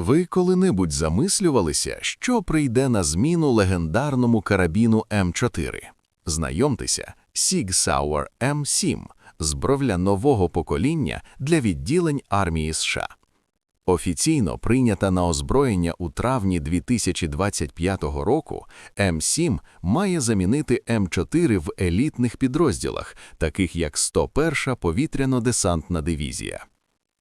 Ви коли-небудь замислювалися, що прийде на зміну легендарному карабіну М4? Знайомтеся, Sig Sauer M7 – збровля нового покоління для відділень армії США. Офіційно прийнята на озброєння у травні 2025 року, М7 має замінити М4 в елітних підрозділах, таких як 101-ша повітряно-десантна дивізія.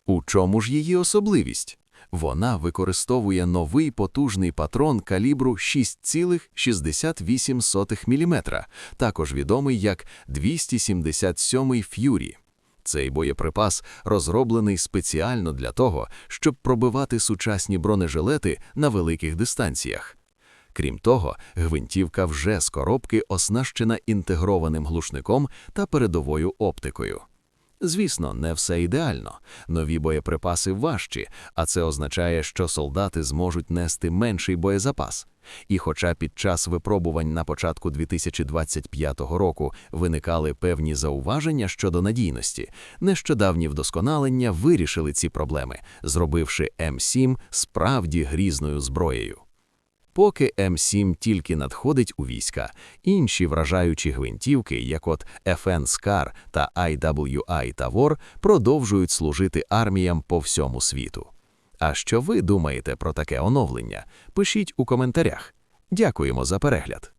У чому ж її особливість? Вона використовує новий потужний патрон калібру 6,68 мм, також відомий як 277 Ф'юрі. Цей боєприпас розроблений спеціально для того, щоб пробивати сучасні бронежилети на великих дистанціях. Крім того, гвинтівка вже з коробки оснащена інтегрованим глушником та передовою оптикою. Звісно, не все ідеально. Нові боєприпаси важчі, а це означає, що солдати зможуть нести менший боєзапас. І хоча під час випробувань на початку 2025 року виникали певні зауваження щодо надійності, нещодавні вдосконалення вирішили ці проблеми, зробивши М7 справді грізною зброєю. Поки М7 тільки надходить у війська, інші вражаючі гвинтівки, як от FN Scar та IWI Тавор, продовжують служити арміям по всьому світу. А що ви думаєте про таке оновлення? Пишіть у коментарях. Дякуємо за перегляд.